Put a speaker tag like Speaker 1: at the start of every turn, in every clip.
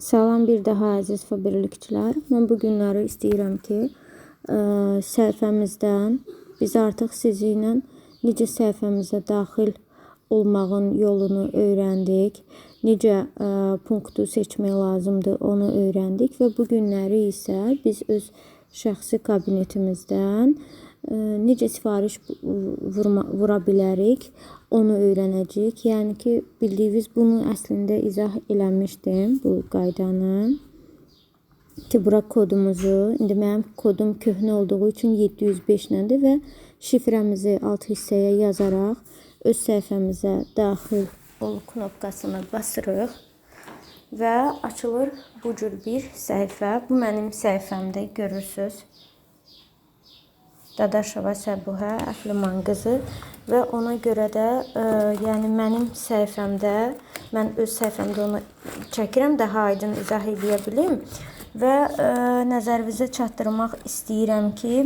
Speaker 1: Salam bir daha əziz fabrikçilər. Mən bu günləri istəyirəm ki, ə, səhifəmizdən biz artıq sizinlə necə səhifəmizə daxil olmağın yolunu öyrəndik. Necə ə, punktu seçmək lazımdır, onu öyrəndik və bu günləri isə biz öz şəxsi kabinetimizdən ə, necə sifariş vurma, vura bilərik, onu öyrənəcəyik. Yəni ki, bildiyiniz bunu əslində izah eləmişdim bu qaydanı. Ki bura kodumuzu, indi mənim kodum köhnə olduğu üçün 705 nədir və şifrəmizi alt hissəyə yazaraq öz səhifəmizə daxil ol knopkasını basırıq və açılır bu cür bir səhifə. Bu mənim səhifəmdə görürsüz. Dadaşova Səbuhə Əfliman qızı və ona görə də ə, yəni mənim səhifəmdə mən öz səhifəmdə onu çəkirəm, daha aydın izah edə bilim və ə, nəzərinizə çatdırmaq istəyirəm ki,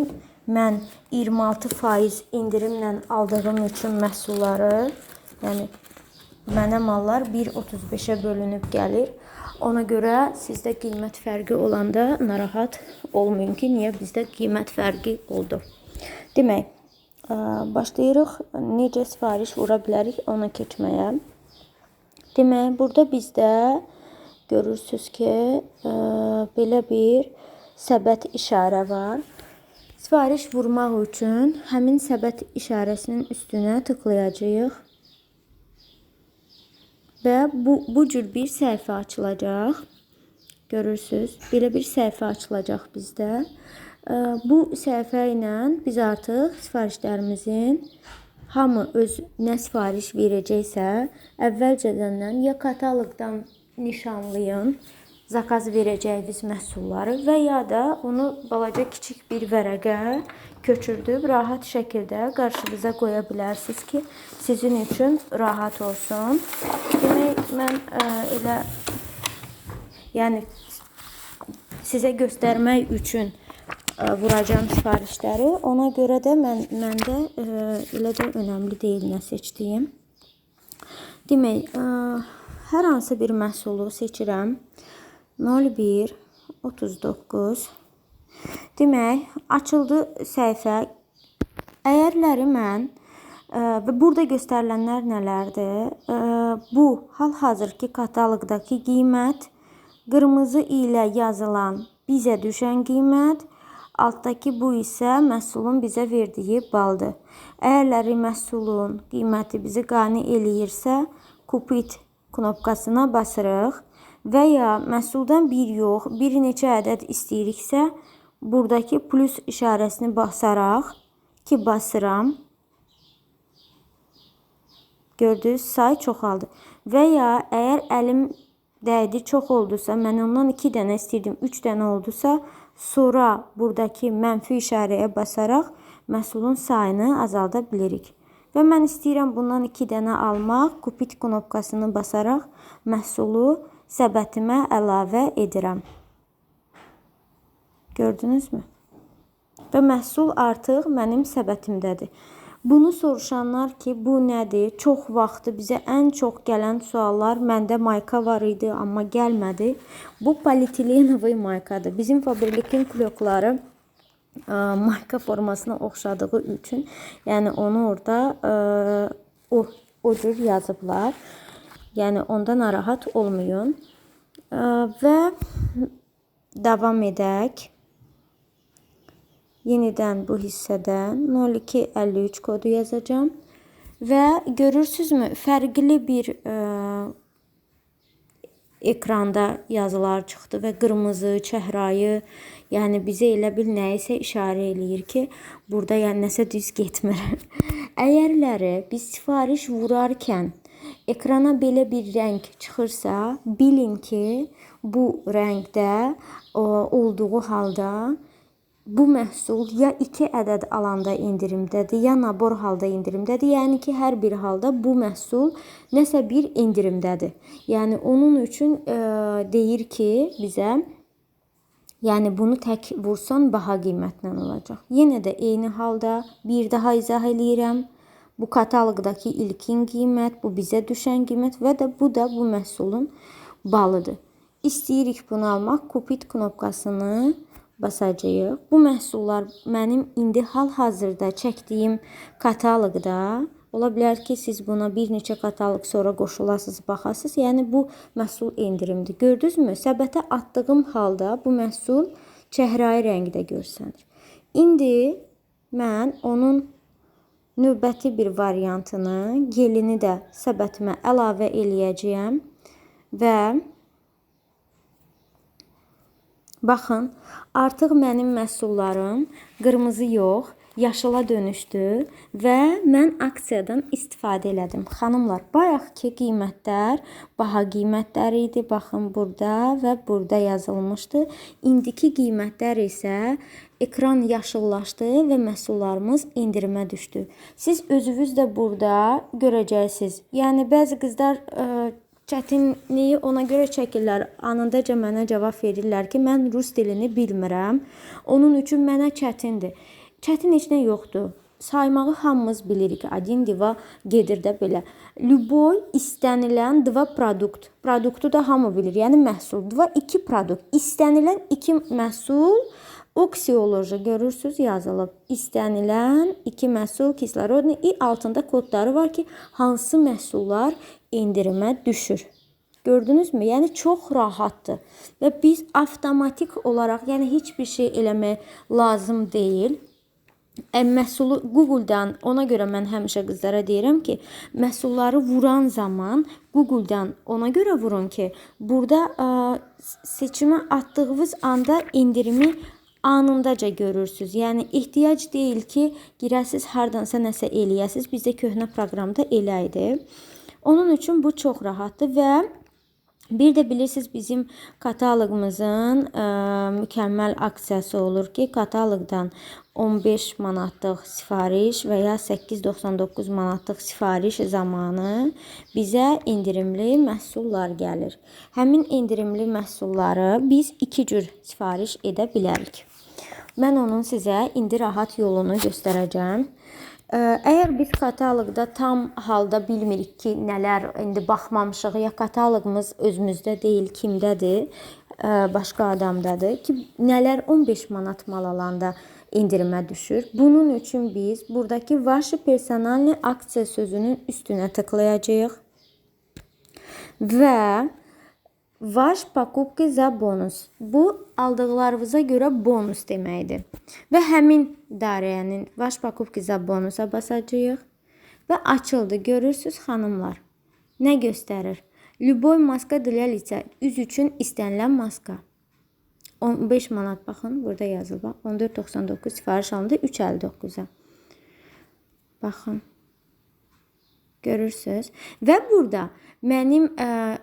Speaker 1: mən 26% endirimlə aldığım üçün məhsulları, yəni mənə mallar 1.35-ə bölünüb gəlir. Ona görə sizdə qiymət fərqi olanda narahat olmayın ki, niyə bizdə qiymət fərqi oldu. Demək, ə, başlayırıq necə sifariş vura bilərik ona keçməyə. Demək, burada bizdə görürsüz ki, ə, belə bir səbət işarə var. Sifariş vurmaq üçün həmin səbət işarəsinin üstünə tıklayacağıq. Və bu, bu cür bir səhifə açılacaq. Görürsüz, belə bir səhifə açılacaq bizdə. Bu səhifə ilə biz artıq sifarişlərimizin hamı öz nə sifariş verəcəksə, əvvəlcədən ya kataloqdan nişanlayın zakaz verəcəyiniz məhsulları və ya da onu balaca kiçik bir vərəqə köçürdüb rahat şəkildə qarşınıza qoya bilərsiniz ki, sizin üçün rahat olsun. Demək, mən ə, elə yəni sizə göstərmək üçün vuracağım sifarişləri. Ona görə də mən məndə ə, elə də önəmli deyil nə seçdiyim. Demək, ə, hər hansı bir məhsulu seçirəm. 01 39 Demək, açıldı səhifə. Əyərləri mən və burada göstərilənlər nələrdir? Bu hal-hazırki kataloqdakı qiymət, qırmızı ilə yazılan bizə düşən qiymət, altdakı bu isə məhsulun bizə verdiyi baldır. Əgərləri məhsulun qiyməti bizi qane eləyirsə, kupit knopkasına basırıq və ya məhsuldan bir yox, bir neçə ədəd istəyiriksə, buradakı plus işarəsini basaraq ki, basıram. Gördünüz, say çoxaldı. Və ya əgər əlim dəydi, çox oldusa, mən ondan 2 dənə istirdim, 3 dənə oldusa, sonra buradakı mənfi işarəyə basaraq məhsulun sayını azalda bilirik. Və mən istəyirəm bundan 2 dənə almaq, kupit knopkasını basaraq məhsulu səbətimə əlavə edirəm. Gördünüzmü? Və məhsul artıq mənim səbətimdədir. Bunu soruşanlar ki, bu nədir? Çox vaxtı bizə ən çox gələn suallar məndə mayka var idi, amma gəlmədi. Bu polietilenovый maykadır. Bizim fabrikin klokları ə, mayka formasına oxşadığı üçün, yəni onu orada ə, o o cür yazıblar. Yəni onda narahat olmayın. Ə, və davam edək. Yenidən bu hissədən 0253 kodu yazacağım. Və görürsünüzmü, fərqli bir ə, ekranda yazılar çıxdı və qırmızı, çəhrayı, yəni bizə elə bil nəyisə işarə eləyir ki, burada yəni nəsə düz getmir. Əyərləri biz sifariş vurarkən ekrana belə bir rəng çıxırsa, bilin ki, bu rəngdə olduğu halda bu məhsul ya 2 ədəd alanda endirimdədir, ya nabor halda endirimdədir. Yəni ki, hər bir halda bu məhsul nəsə bir endirimdədir. Yəni onun üçün ə, deyir ki, bizə Yəni bunu tək vursan baha qiymətlə olacaq. Yenə də eyni halda bir daha izah eləyirəm. Bu kataloqdakı ilkin qiymət, bu bizə düşən qiymət və də bu da bu məhsulun balıdır. İstəyirik bunu almaq, kupit knopkasını basacağıq. Bu məhsullar mənim indi hal-hazırda çəkdiyim kataloqda. Ola bilər ki, siz buna bir neçə kataloq sonra qoşulasınız, baxasınız. Yəni bu məhsul endirimdir. Gördünüzmü? Səbətə atdığım halda bu məhsul çəhrayı rəngdə görsənir. İndi mən onun növbəti bir variantını, gelini də səbətimə əlavə eləyəcəyəm və Baxın, artıq mənim məhsullarım qırmızı yox, yaşıla dönüşdü və mən aksiyadan istifadə elədim. Xanımlar, bayaqki qiymətlər baha qiymətləri idi. Baxın burada və burada yazılmışdı. İndiki qiymətlər isə ekran yaşıllaşdı və məhsullarımız endirimə düşdü. Siz özünüz də burada görəcəksiniz. Yəni bəzi qızlar ə, çətinliyi ona görə çəkirlər. Anındaca mənə cavab verirlər ki, mən rus dilini bilmirəm. Onun üçün mənə çətindir. Çətin heç nə yoxdur. Saymağı hamımız bilirik. Один два gedir də belə. Любой istənilən dva produkt. Produktu da hamı bilir. Yəni məhsul. Dva iki produkt. İstənilən iki məhsul Oksiyoloji görürsüz yazılıb. İstənilən iki məhsul kislorodni i altında kodları var ki, hansı məhsullar endirimə düşür. Gördünüzmü? Yəni çox rahatdır və biz avtomatik olaraq, yəni heç bir şey eləmək lazım deyil. Əm məhsulu Google-dan ona görə mən həmişə qızlara deyirəm ki, məhsulları vuran zaman Google-dan ona görə vurun ki, burada ə, seçimə atdığınız anda indirimi anındaca görürsüz. Yəni ehtiyac deyil ki, girəsiz hardansa nəsə eləyəsiz. Bizdə köhnə proqramda elə idi. Onun üçün bu çox rahatdır və bir də bilirsiniz bizim kataloqumuzun ə, mükəmməl aksiyası olur ki, kataloqdan 15 manatlıq sifariş və ya 8.99 manatlıq sifariş zamanı bizə endirimli məhsullar gəlir. Həmin endirimli məhsulları biz iki cür sifariş edə bilərik. Mən onun sizə indi rahat yolunu göstərəcəm. Əgər biz kataloqda tam halda bilmirik ki, nələr indi baxmamışıq ya kataloqumuz özümüzdə deyil, kimdədir, başqa adamdadır ki, nələr 15 manat mal alanda endirimə düşür. Bunun üçün biz buradakı Vaşı personalni aksiya sözünün üstünə tıklayacağıq və Vaş покупки за bonus. Bu aldıqlarınıza görə bonus deməkdir. Və həmin dairənin vaş покупки за bonusa basacağıq və açıldı. Görürsüz xanımlar. Nə göstərir? Любой maska для лица. Üz üçün istənilən maska. 15 manat baxın, burada yazılıb. 14.99 sifariş alındı 3.59-a. Baxın. Görürsüz? Və burada mənim ə,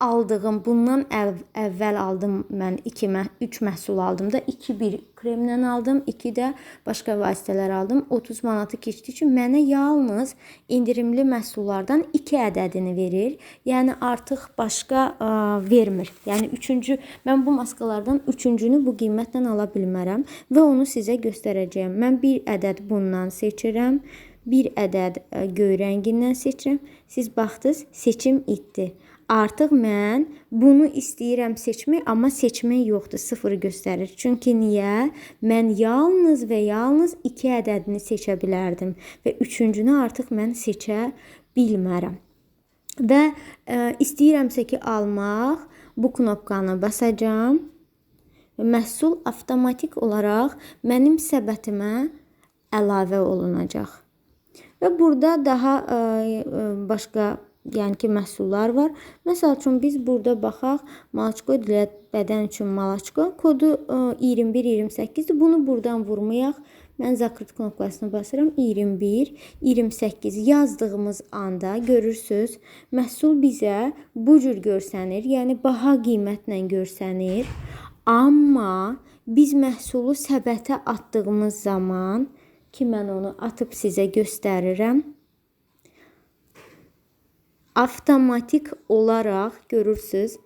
Speaker 1: aldığım, bundan əv əvvəl aldım mən 2 mə 3 məhsul aldım da 2 bir kremdən aldım, 2 də başqa vasitələr aldım. 30 manatı keçdiyi üçün mənə yalnız endirimli məhsullardan 2 ədədini verir. Yəni artıq başqa ə, vermir. Yəni 3-cü mən bu maskalardan 3-cünü bu qiymətlə ala bilmərəm və onu sizə göstərəcəyəm. Mən bir ədəd bundan seçirəm. Bir ədəd ə, göy rəngindən seçirəm. Siz baxdınız, seçim itdi. Artıq mən bunu istəyirəm seçmək, amma seçmək yoxdur, sıfır göstərir. Çünki niyə? Mən yalnız və yalnız 2 ədədini seçə bilərdim və üçüncünü artıq mən seçə bilmərəm. Və ə, e, istəyirəmsə ki, almaq, bu knopkanı basacağam məhsul avtomatik olaraq mənim səbətimə əlavə olunacaq. Və burada daha ə, e, e, başqa yəni ki, məhsullar var. Məsəl üçün biz burada baxaq, malaçko dilə bədən üçün malaçko kodu 21-28-dir. E, Bunu buradan vurmayaq. Mən zakrit knopkasına basıram. 21, 28 yazdığımız anda görürsüz, məhsul bizə bu cür görsənir. Yəni baha qiymətlə görsənir. Amma biz məhsulu səbətə atdığımız zaman ki mən onu atıb sizə göstərirəm avtomatik olaraq görürsüz,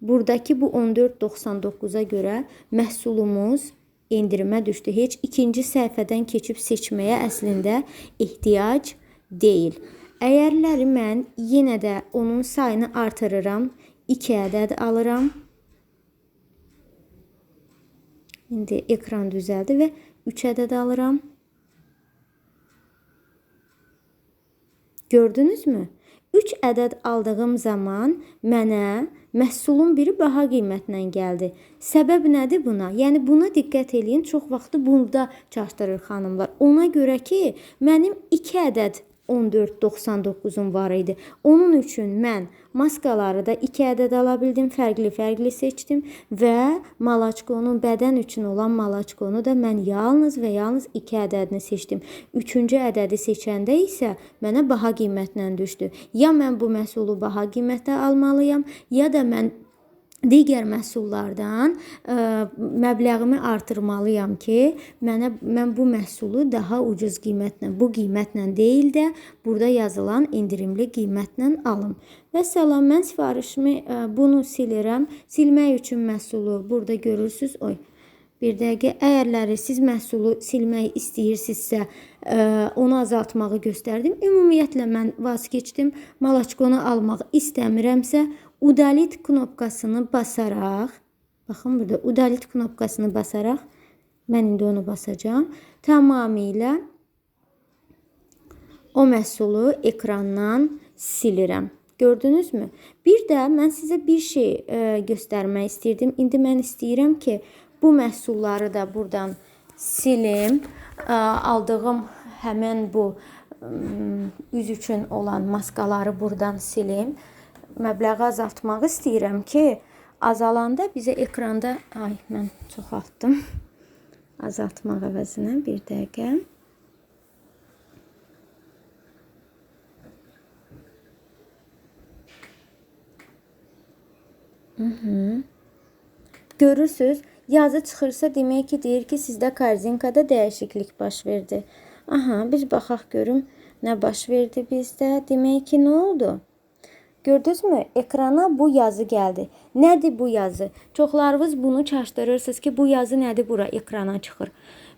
Speaker 1: buradakı bu 14.99-a görə məhsulumuz endirimə düşdü. Heç ikinci səhifədən keçib seçməyə əslində ehtiyac deyil. Əyərləri mən yenə də onun sayını artırıram. 2 ədəd alıram. İndi ekran düzəldi və 3 ədəd alıram. Gördünüzmü? 3 ədəd aldığım zaman mənə məhsulun biri baha qiymətlə gəldi. Səbəb nədir buna? Yəni buna diqqət eləyin. Çox vaxtı burada çaşdırır xanımlar. Ona görə ki, mənim 2 ədəd 14.99-um var idi. Onun üçün mən maskaları da 2 ədəd ala bildim. Fərqli-fərqli seçdim və malaçkonun bədən üçün olan malaçkonu da mən yalnız və yalnız 2 ədədini seçdim. 3-cü ədədi seçəndə isə mənə baha qiymətlə düşdü. Ya mən bu məhsulu baha qiymətə almalıyam, ya da mən digər məhsullardan ə, məbləğimi artırmalıyam ki, mənə mən bu məhsulu daha ucuz qiymətlə, bu qiymətlə deyil də burada yazılan endirimli qiymətlə alım. Vəssalam, mən sifarişimi ə, bunu silirəm. Silmək üçün məhsulu burada görürsüz. Oy. Bir dəqiqə əyərləri siz məhsulu silmək istəyirsinizsə, ə, onu azaltmağı göstərdim. Ümumiyyətlə mən vaz keçdim. Malaçkonu almaq istəmirəmsə, udalit knopkasını basaraq, baxın burada udalit knopkasını basaraq mən indi onu basacağam. Tamamilə o məhsulu ekrandan silirəm. Gördünüzmü? Bir də mən sizə bir şey ə, göstərmək istirdim. İndi mən istəyirəm ki, bu məhsulları da burdan silim. Ə, aldığım həmin bu üz üçün olan maskaları burdan silim məbləği azaltmaq istəyirəm ki, azalanda bizə ekranda ay mən çoxaltdım. Azaltmaq əvəzinə bir dəqiqə. Mhm. Görürsüz, yazı çıxırsa demək ki, deyir ki, sizdə korzinkada dəyişiklik baş verdi. Aha, biz baxaq görüm nə baş verdi bizdə. Demək ki, nə oldu? Gördünüzmü? Ekrana bu yazı gəldi. Nədir bu yazı? Çoxlarınız bunu çaşdırırsınız ki, bu yazı nədir bura ekrana çıxır.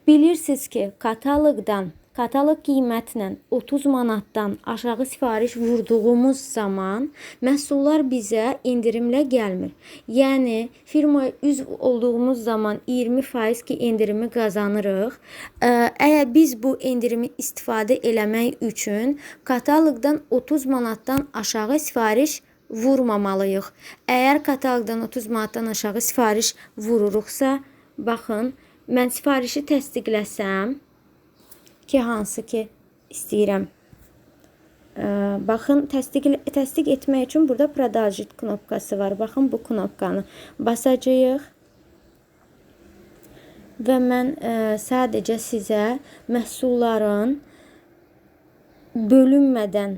Speaker 1: Bilirsiniz ki, kataloqdan Kataloq qiymətlə 30 manatdan aşağı sifariş vurduğumuz zaman məhsullar bizə endirimlə gəlmir. Yəni firmaya üzv olduğumuz zaman 20% ki endirimi qazanırıq. Əgər biz bu endirimi istifadə eləmək üçün kataloqdan 30 manatdan aşağı sifariş vurmamalıyıq. Əgər kataloqdan 30 manatdan aşağı sifariş vururuqsa, baxın, mən sifarişi təsdiqləsəm, ki, hansı ki istəyirəm. Baxın, təsdiq təsdiq etmək üçün burada prodajit knopkası var. Baxın bu knopkanı basacağıq. Və mən ə, sadəcə sizə məhsulların bölünmədən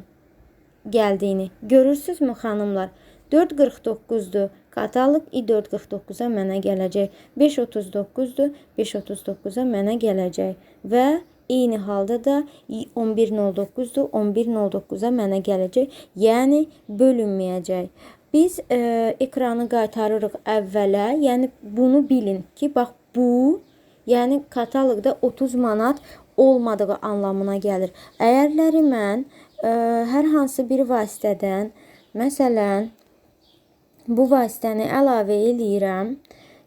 Speaker 1: gəldiyini görürsüzmü xanımlar? 4.49-dur. Kataloq i449-a mənə gələcək. 5.39-dur. 5.39-a mənə gələcək. Və Eyni halda da 11.09-dur. 11.09-a mənə gələcək. Yəni bölünməyəcək. Biz e, ekranı qaytarırıq əvvələ. Yəni bunu bilin ki, bax bu, yəni kataloqda 30 manat olmadığı anlamına gəlir. Əyərləri mən e, hər hansı bir vasitədən, məsələn, bu vasitəni əlavə eləyirəm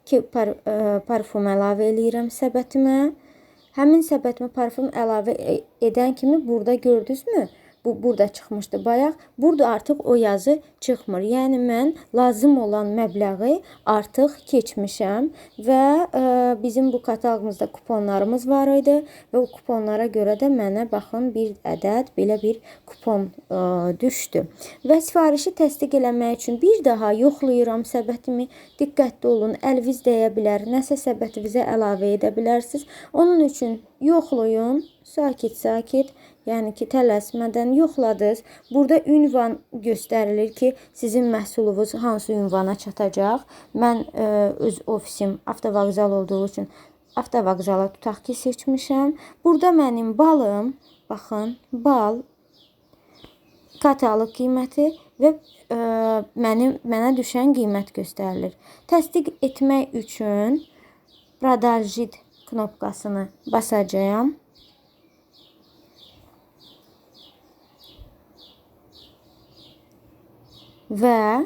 Speaker 1: ki, par, e, parfum əlavə eləyirəm səbətimə. Həmin səbətimə parfum əlavə e, edən kimi burada gördünüzmü? Bu burada çıxmışdı bayaq. Burada artıq o yazı çıxmır. Yəni mən lazım olan məbləği artıq keçmişəm və ə, e, bizim bu kataloqumuzda kuponlarımız var idi və o kuponlara görə də mənə baxın bir ədəd belə bir kupon ə, e, düşdü. Və sifarişi təsdiq eləmək üçün bir daha yoxlayıram səbətimi. Diqqətli olun, əlviz dəyə bilər, nəsə səbətinizə əlavə edə bilərsiniz. Onun üçün yoxlayın, sakit-sakit yəni ki, tələsmədən yoxladınız. Burada ünvan göstərilir ki, sizin məhsulunuz hansı ünvana çatacaq. Mən ə, öz ofisim avtovağzal olduğu üçün avtovağzala tutaq ki, seçmişəm. Burada mənim balım, baxın, bal katalog qiyməti və ə, mənim mənə düşən qiymət göstərilir. Təsdiq etmək üçün prodajit knopkasını basacağam. Və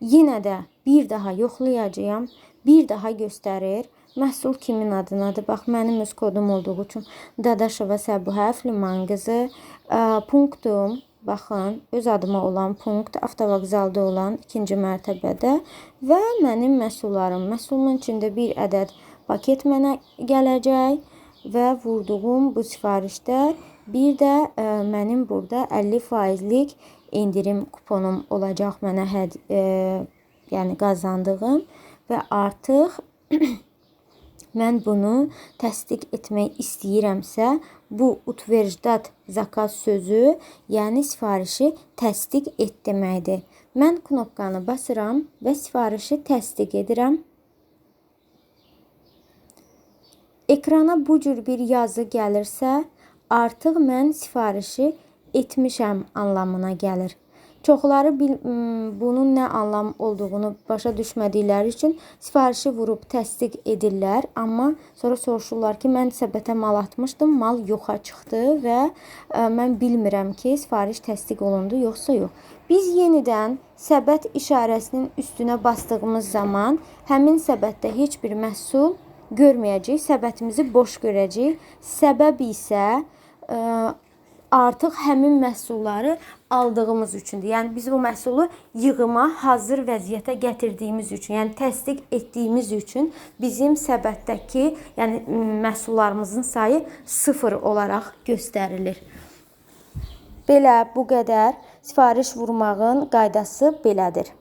Speaker 1: yenə də bir daha yoxlayacağam. Bir daha göstərir. Məhsul kimin adınadır? Bax mənim öz kodum olduğu üçün Dadaşova Səbuhə Fliman qızı. Ə, Punktum Baxın, öz adıma olan punkt avtovağzalda olan ikinci mərtəbədə və mənim məhsullarım. Məhsulun içində bir ədəd paket mənə gələcək və vurduğum bu sifarişdə bir də ə, mənim burada 50%lik indirim kuponum olacaq mənə həd ə, yəni qazandığım və artıq mən bunu təsdiq etmək istəyirəmsə, bu utverjdat zakaz sözü, yəni sifarişi təsdiq et deməkdir. Mən knopkanı basıram və sifarişi təsdiq edirəm. Ekrana bu cür bir yazı gəlirsə, artıq mən sifarişi etmişəm anlamına gəlir. Çoxları bil, bunun nə anlam olduğunu başa düşmədikləri üçün sifarişi vurub təsdiq edirlər, amma sonra soruşurlar ki, mən səbətə mal atmışdım, mal yoxa çıxdı və ə, mən bilmirəm ki, sifariş təsdiq olundu yoxsa yox. Biz yenidən səbət işarəsinin üstünə bastığımız zaman həmin səbətdə heç bir məhsul görməyəcəyik. Səbətimizi boş görəcəyik. Səbəb isə ə, artıq həmin məhsulları aldığımız üçündür. Yəni biz o məhsulu yığıma hazır vəziyyətə gətirdiyimiz üçün, yəni təsdiq etdiyimiz üçün bizim səbətdəki, yəni məhsullarımızın sayı 0 olaraq göstərilir. Belə bu qədər sifariş vurmağın qaydası belədir.